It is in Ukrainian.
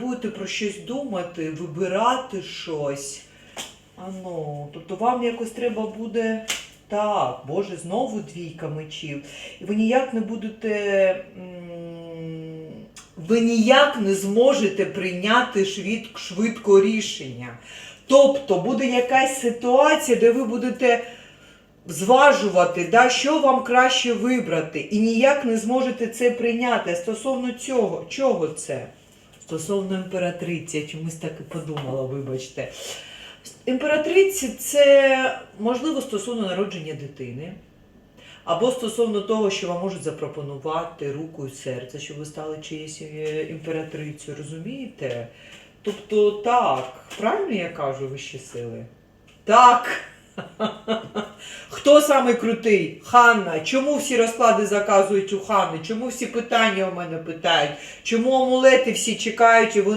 будете про щось думати, вибирати щось. А ну, тобто вам якось треба буде. Так, Боже, знову двійка мечів. І ви ніяк не будете. Ви ніяк не зможете прийняти швид, швидко рішення. Тобто буде якась ситуація, де ви будете зважувати, да, що вам краще вибрати, і ніяк не зможете це прийняти. Стосовно цього, чого це? Стосовно імператриці, я чомусь так і подумала, вибачте. Імператриці це можливо стосовно народження дитини. Або стосовно того, що вам можуть запропонувати руку і серце, щоб ви стали чиєюсь е, імператрицею, розумієте? Тобто, так, правильно я кажу, вищі сили? Так. Хто самий крутий? Ханна. Чому всі розклади заказують у Ханни? Чому всі питання у мене питають? Чому амулети всі чекають і ви